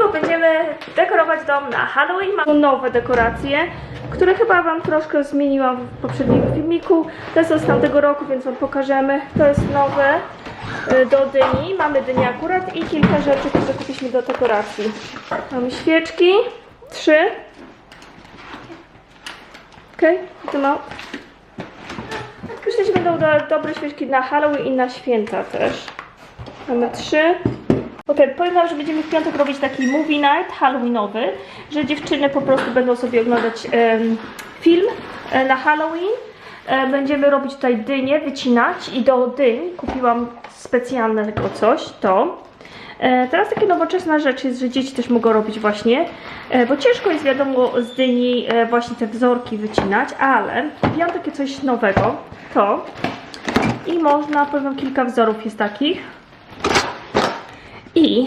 filmiku będziemy dekorować dom na Halloween. Mam nowe dekoracje, które chyba Wam troszkę zmieniłam w poprzednim filmiku. Te są z tamtego roku, więc Wam pokażemy. To jest nowe y, do dyni. Mamy dynię akurat i kilka rzeczy, które kupiliśmy do dekoracji. Mamy świeczki, trzy. Okej, okay, to ma. Myślę, że będą do, dobre świeczki na Halloween i na święta też. Mamy trzy. Okej, powiem wam, że będziemy w piątek robić taki movie night halloweenowy, że dziewczyny po prostu będą sobie oglądać em, film e, na Halloween. E, będziemy robić tutaj dynie, wycinać i do dyń kupiłam specjalnego coś, to. E, teraz takie nowoczesna rzecz jest, że dzieci też mogą robić właśnie, bo ciężko jest wiadomo z dyni właśnie te wzorki wycinać, ale kupiłam takie coś nowego, to. I można, powiem kilka wzorów jest takich. I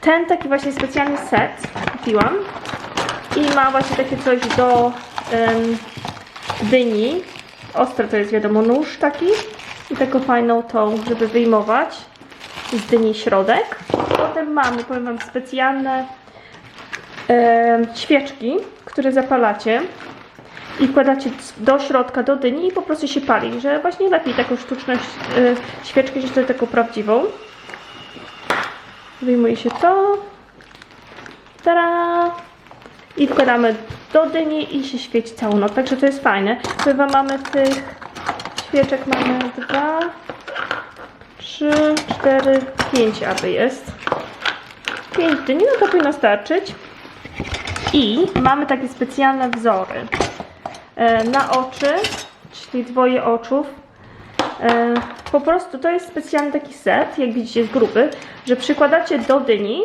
ten taki właśnie specjalny set kupiłam i ma właśnie takie coś do dyni. Ostre to jest wiadomo nóż taki i taką fajną tą, żeby wyjmować z dyni środek. Potem mamy, powiem Wam, specjalne świeczki, które zapalacie i wkładacie do środka, do dyni i po prostu się pali, że właśnie lepiej taką sztuczną e, świeczkę niż taką prawdziwą. Wyjmuje się to. Tada! I wkładamy do dyni i się świeci całą noc. Także to jest fajne. Chyba mamy tych świeczek mamy dwa, trzy, cztery, pięć aby jest. Pięć dyni, no to powinno starczyć. I mamy takie specjalne wzory. E, na oczy, czyli dwoje oczów. E, po prostu to jest specjalny taki set, jak widzicie jest gruby, że przykładacie do dyni,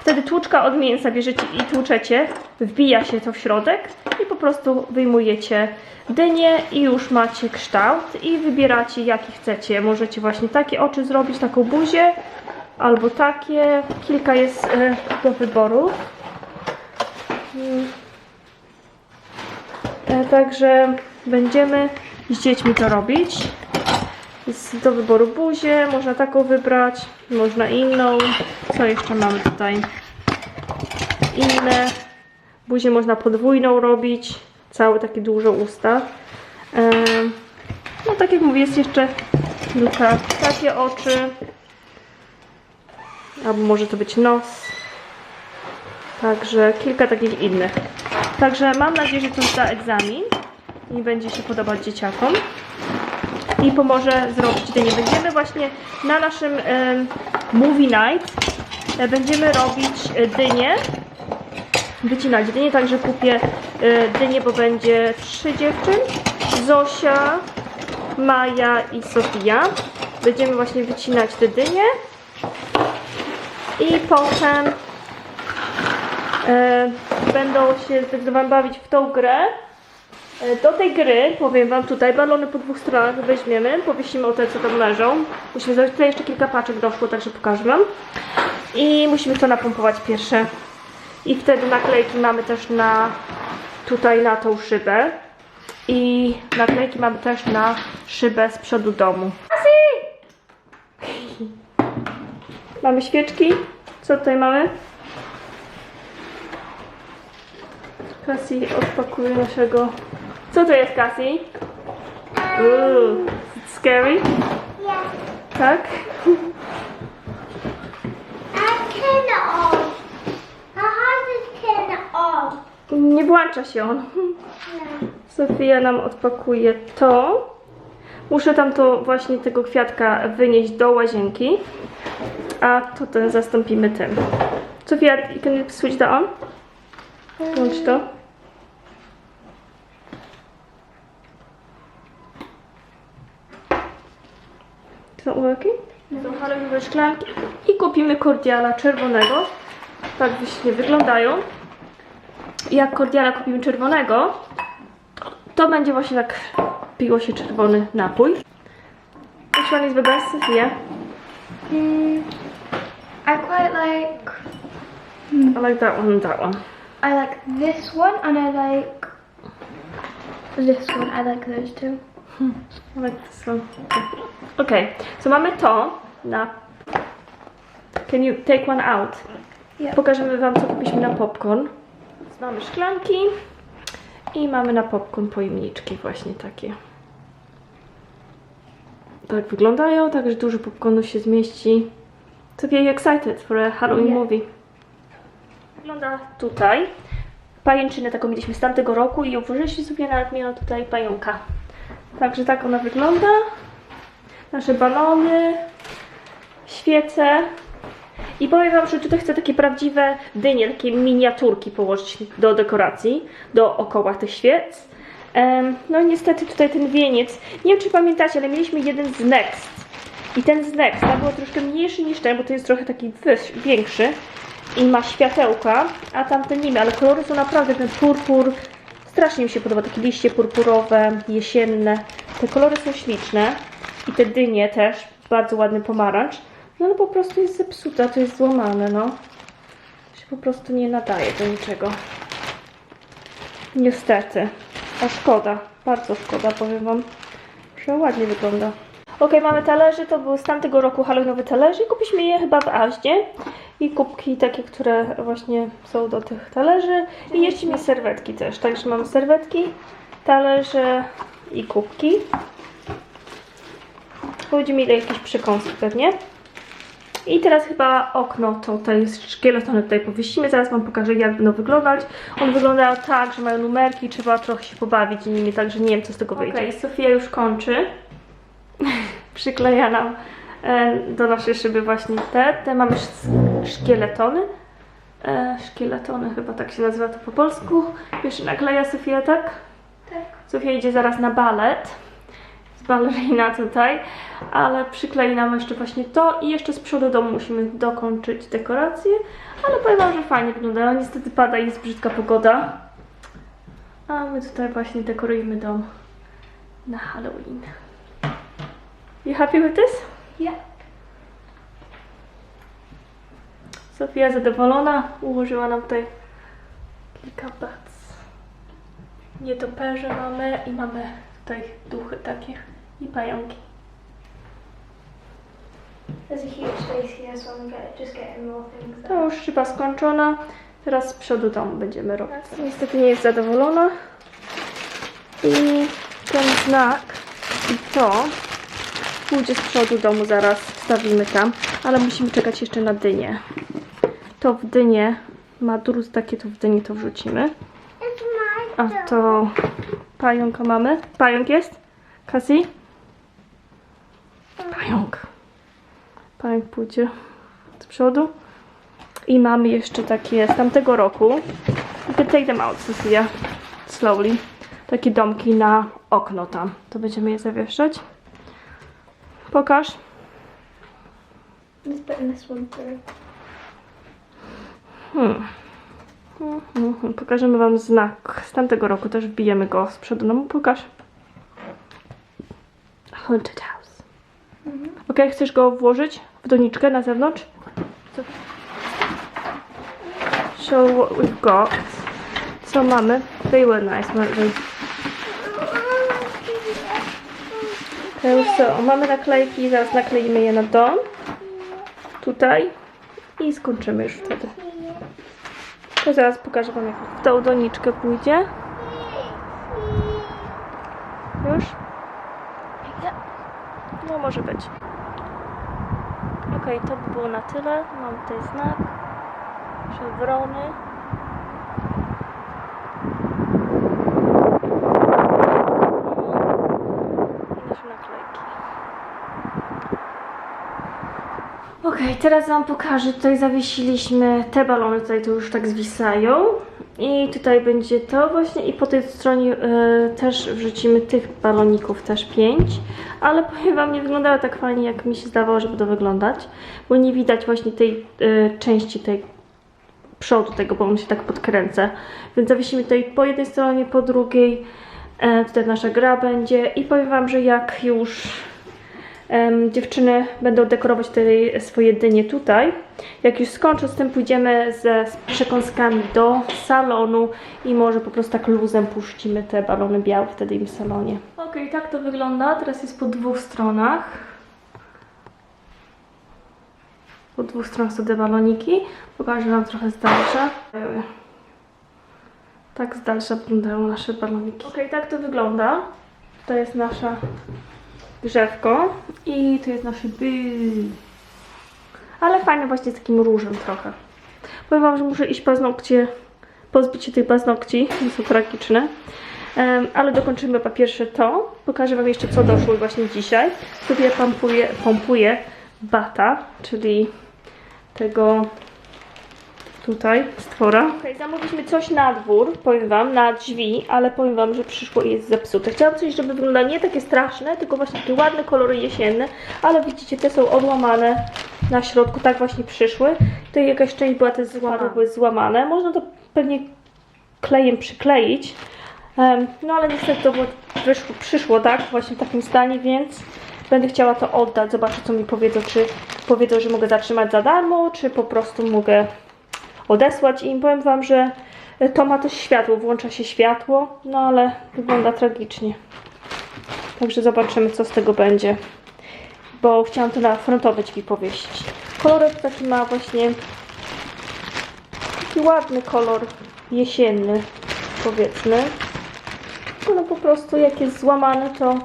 wtedy tłuczka od mięsa bierzecie i tłuczecie, wbija się to w środek i po prostu wyjmujecie dynię i już macie kształt i wybieracie jaki chcecie. Możecie właśnie takie oczy zrobić, taką buzię albo takie. Kilka jest e, do wyboru. E, Także będziemy z dziećmi to robić. Jest do wyboru buzię, można taką wybrać, można inną. Co jeszcze mamy tutaj? Inne. Buzię można podwójną robić, całe takie duże usta. No tak jak mówię, jest jeszcze kilka takie oczy. Albo może to być nos. Także kilka takich innych. Także mam nadzieję, że to zda egzamin i będzie się podobać dzieciakom i pomoże zrobić dynię. Będziemy właśnie na naszym movie night e, będziemy robić e, dynię, wycinać dynię, także kupię e, dynię, bo będzie trzy dziewczyn, Zosia, Maja i Sofia. Będziemy właśnie wycinać te dynie i potem e, będą się zdecydowanie bawić w tą grę. E, Do tej gry, powiem Wam tutaj, balony po dwóch stronach weźmiemy, powiesimy o te, co tam leżą. Musimy zrobić, tutaj jeszcze kilka paczek doszło, także pokażę Wam. I musimy to napompować pierwsze. I wtedy naklejki mamy też na, tutaj na tą szybę. I naklejki mamy też na szybę z przodu domu. Kasi! Mamy świeczki. Co tutaj mamy? Cassie odpakuje naszego... Co to jest, Cassie? It's scary? Yeah. Tak? I turn hard is turn on? Nie włącza się on. No. Sofia nam odpakuje to. Muszę tam to właśnie tego kwiatka wynieść do łazienki. A to ten zastąpimy tym. Sofia, can you switch that on? Włącz to. Są working? Są halloweenowe szklanki i kupimy kordiala czerwonego. Tak właśnie wyglądają. Jak kordiala kupimy czerwonego, to będzie właśnie tak piło się czerwony napój. Which one is the best, Sofia? Mm, I quite like. I like that one and that one. I like this one, and I like this one. I like those two. I like this one. Okay, so mamy to na... Can you take one out? Yeah. Pokażemy Wam, co kupiliśmy na popcorn. Mamy szklanki i mamy na popcorn pojemniczki właśnie takie. Tak wyglądają, także dużo popcornu się zmieści. So you excited for a Halloween Yeah. movie? Wygląda tutaj. Pajęczynę taką mieliśmy z tamtego roku i ją włożyliśmy sobie, nawet miała tutaj pająka. Także tak ona wygląda. Nasze balony, świece. I powiem Wam, że tutaj chcę takie prawdziwe dynie, takie miniaturki położyć do dekoracji, dookoła tych świec. No niestety tutaj ten wieniec, nie wiem czy pamiętacie, ale mieliśmy jeden z Next. I ten z Next, był troszkę mniejszy niż ten, bo to jest trochę taki większy i ma światełka, a tamten nie ma, ale kolory są naprawdę, ten purpur, strasznie mi się podoba, takie liście purpurowe, jesienne, te kolory są śliczne i te dynie też, bardzo ładny pomarańcz, no ale po prostu jest zepsuta, to jest złamane, no. Się po prostu nie nadaje do niczego. Niestety. A szkoda, bardzo szkoda, powiem Wam, że ładnie wygląda. Ok, mamy talerze, to były z tamtego roku halloweenowe talerze i kupiliśmy je chyba w Aździe. I kubki takie, które właśnie są do tych talerzy. I jeszcze mi serwetki też. Także mamy serwetki, talerze i kubki. Będziemy mieli jakieś przekąski pewnie. I teraz chyba okno, to tutaj szkieletony tutaj powiesimy. Zaraz Wam pokażę jak będą wyglądać. On wygląda tak, że mają numerki, trzeba trochę się pobawić nimi, także nie wiem co z tego wyjdzie. Okay, Sofia już kończy. Przykleja nam e, do naszej szyby właśnie te. Te mamy sz- szkieletony. E, szkieletony chyba tak się nazywa to po polsku. Jeszcze nakleja Sofia, tak? Tak. Sofia idzie zaraz na balet. Z balerina tutaj, ale przyklei nam jeszcze właśnie to i jeszcze z przodu domu musimy dokończyć dekorację, ale powiem wam, że fajnie wygląda. No, niestety pada i jest brzydka pogoda. A my tutaj właśnie dekorujemy dom na Halloween. You happy with this? Yeah. Sofia zadowolona, ułożyła nam tutaj kilka bac. Nietoperze mamy i mamy tutaj duchy takie i pająki. There's a huge space here, so I'm get, just getting more things To już szyba skończona. Teraz z przodu domu będziemy robić. Niestety nie jest zadowolona. I ten znak i to pójdzie z przodu domu, zaraz wstawimy tam, ale musimy czekać jeszcze na dynię. To w dynię ma druz takie, to w dynię to wrzucimy. A to pająka mamy. Pająk jest? Kasi? Pająk. Pająk pójdzie z przodu. I mamy jeszcze takie z tamtego roku. You take them out, Cecilia. Slowly. Takie domki na okno tam. To będziemy je zawieszać. Pokaż. This one through. Hmm. Hmm, hmm, hmm. Pokażemy Wam znak z tamtego roku. Też wbijemy go z przodu. No pokaż. Haunted House. Ok, chcesz go włożyć w doniczkę na zewnątrz? Co? Show what we've got. Co mamy? They were nice, they? Okay, so, mamy naklejki, zaraz nakleimy je na dom. Tutaj. I skończymy już wtedy. To zaraz pokażę Wam, jak w tą doniczkę pójdzie. Już? No może być. Ok, to by było na tyle. Mam tutaj znak. Szewrony. I nasze naklejki. Okej, teraz Wam pokażę. Tutaj zawiesiliśmy te balony, tutaj to już tak zwisają. I tutaj będzie to właśnie i po tej stronie e, też wrzucimy tych baloników, też pięć. Ale powiem Wam, nie wyglądały tak fajnie, jak mi się zdawało, że będą wyglądać. Bo nie widać właśnie tej e, części, tej przodu tego, bo on się tak podkręca. Więc zawiesimy tutaj po jednej stronie, po drugiej. E, tutaj nasza gra będzie. I powiem Wam, że jak już dziewczyny będą dekorować te swoje dynie tutaj. Jak już skończę z tym, pójdziemy ze z przekąskami do salonu i może po prostu tak luzem puścimy te balony białe wtedy im w salonie. Ok, tak to wygląda. Teraz jest po dwóch stronach. Po dwóch stronach są te baloniki. Pokażę Wam trochę z dalsza. Tak z dalsza wyglądają nasze baloniki. Ok, tak to wygląda. To jest nasza drzewko i to jest nasze by. Ale fajne właśnie z takim różem trochę. Powiem Wam, że muszę iść paznokcie, pozbyć się tych paznokci, one są tragiczne. Em, ale dokończymy po pierwsze to. Pokażę Wam jeszcze co doszło właśnie dzisiaj. Sobie pompuję, pompuję bata, czyli tego tutaj stwora. Okay, zamówiliśmy coś na dwór, powiem Wam, na drzwi, ale powiem Wam, że przyszło i jest zepsute. Chciałam coś, żeby wyglądało nie takie straszne, tylko właśnie takie ładne kolory jesienne, ale widzicie, te są odłamane na środku, tak właśnie przyszły. Tutaj jakaś część była też złamana, były złamane. Można to pewnie klejem przykleić, Em, no ale niestety to było- wyszło, przyszło tak, właśnie w takim stanie, więc będę chciała to oddać. Zobaczę, co mi powiedzą, czy powiedzą, że mogę zatrzymać za darmo, czy po prostu mogę odesłać im. Powiem Wam, że to ma też światło, włącza się światło, no ale wygląda tragicznie. Także zobaczymy, co z tego będzie. Bo chciałam to na frontowe drzwi powiesić. Kolorek taki ma właśnie taki ładny kolor jesienny, powiedzmy. No po prostu jak jest złamane, to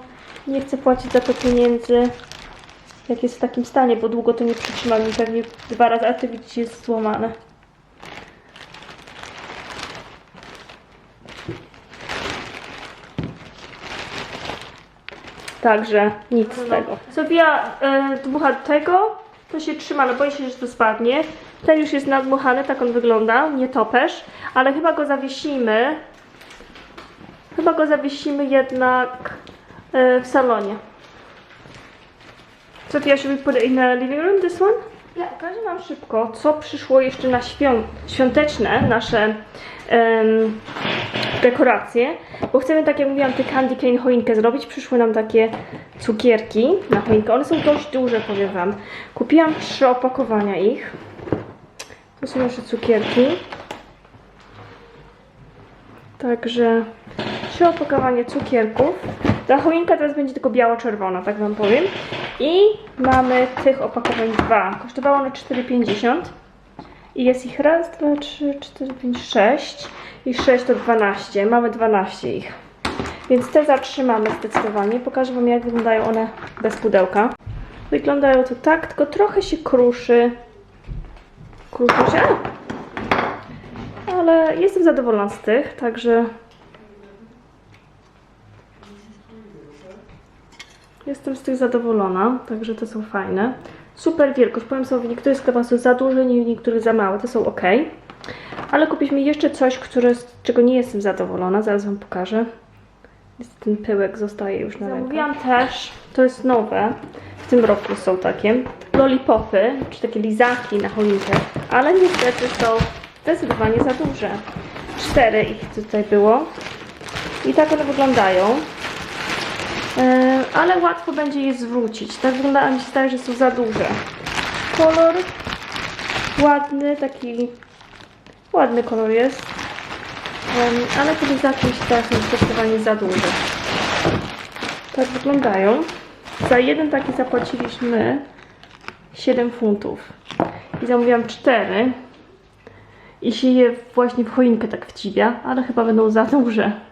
nie chcę płacić za to pieniędzy, jak jest w takim stanie, bo długo to nie przytrzyma mi pewnie dwa razy, a ty widzicie jest złamane. Także nic z tego. Sofia e, dmucha tego, to się trzyma, ale boję się, że to spadnie. Ten już jest nadmuchany, tak on wygląda, nie topesz, ale chyba go zawiesimy. Chyba go zawiesimy jednak e, w salonie. Sofia, should we put it in the living room, this one? Ja pokażę Wam szybko, co przyszło jeszcze na świąt, świąteczne nasze dekoracje, bo chcemy, tak jak mówiłam, tę candy cane choinkę zrobić. Przyszły nam takie cukierki na choinkę. One są dość duże, powiem Wam. Kupiłam trzy opakowania ich. To są nasze cukierki. Także trzy opakowania cukierków. Ta choinka teraz będzie tylko biało-czerwona, tak Wam powiem. I mamy tych opakowań dwa. Kosztowało one 4,50. I jest ich raz, dwa, trzy, cztery, pięć, sześć. I 6 to 12. Mamy 12 ich. Więc te zatrzymamy zdecydowanie. Pokażę Wam jak wyglądają one bez pudełka. Wyglądają to tak, tylko trochę się kruszy. Kruszy się. Ale jestem zadowolona z tych, także Jestem z tych zadowolona, także te są fajne. Super wielkość. Powiem sobie, w niektórych sklepach są za duże, w niektórych za małe. Te są ok. Ale kupiliśmy jeszcze coś, które, z czego nie jestem zadowolona. Zaraz Wam pokażę. Ten pyłek zostaje już na Zamówiłam też, to jest nowe, w tym roku są takie, lollipopy, czy takie lizaki na choinkę, ale niestety są zdecydowanie za duże. Cztery ich tutaj było. I tak one wyglądają. E, ale łatwo będzie je zwrócić. Tak wygląda, mi się zdaje, że są za duże. Kolor ładny, taki ładny kolor jest. Ale te lizaki mi się zdaje, są zdecydowanie za duże. Tak wyglądają. Za jeden taki zapłaciliśmy 7 funtów. I zamówiłam 4. I się je właśnie w choinkę tak wcibia, ale chyba będą za duże.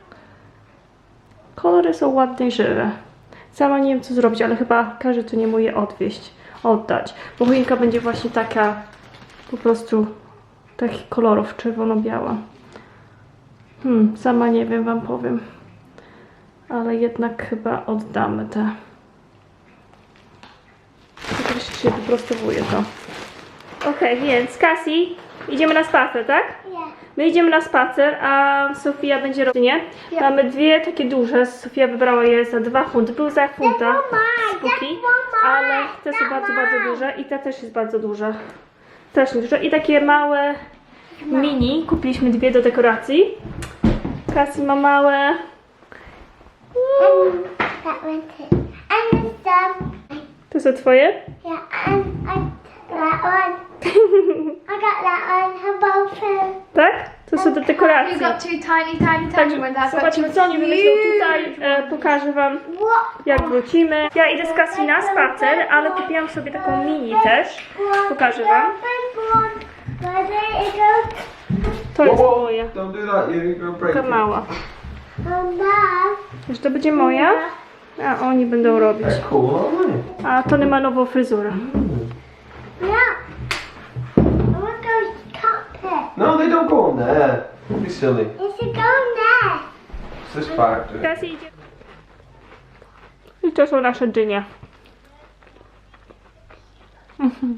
Kolory są ładne i żywe. Sama nie wiem co zrobić, ale chyba każe to nie moje odwieźć, oddać. Bo choinka będzie właśnie taka po prostu takich kolorów czerwono-biała. Hmm, sama nie wiem, wam powiem. Ale jednak chyba oddamy te. Tylko się wyprostowuje to. Okej, więc Cassie, idziemy na spacer, tak? My idziemy na spacer, a Sofia będzie robić, nie? Ja. Mamy dwie takie duże, Sofia wybrała je za dwa funty, były za funta, mama, ale te są bardzo, bardzo duże i ta też jest bardzo duża. Też nie duża. I takie małe mini, kupiliśmy dwie do dekoracji. Kasi ma małe. To są twoje? And I that one. I got that one. How about you? Tak? To są do dekoracji. You've got two tiny, tiny, tiny ones. I've got zobaczymy, two co oni wymyślą huge tutaj. E, pokażę Wam, What? jak wrócimy. Ja idę z Cassie na spacer, ale kupiłam sobie taką mini też. Pokażę Wam. To jest moja. Don't do that, you're gonna break Taka it. mała. Wiesz, to będzie moja, a oni będą robić. They're cool, aren't they? A Tony ma nową fryzurę. No, they don't go on there. Don't be silly. It's this factory. Cassie idzie. I to są nasze dynie. Mhm.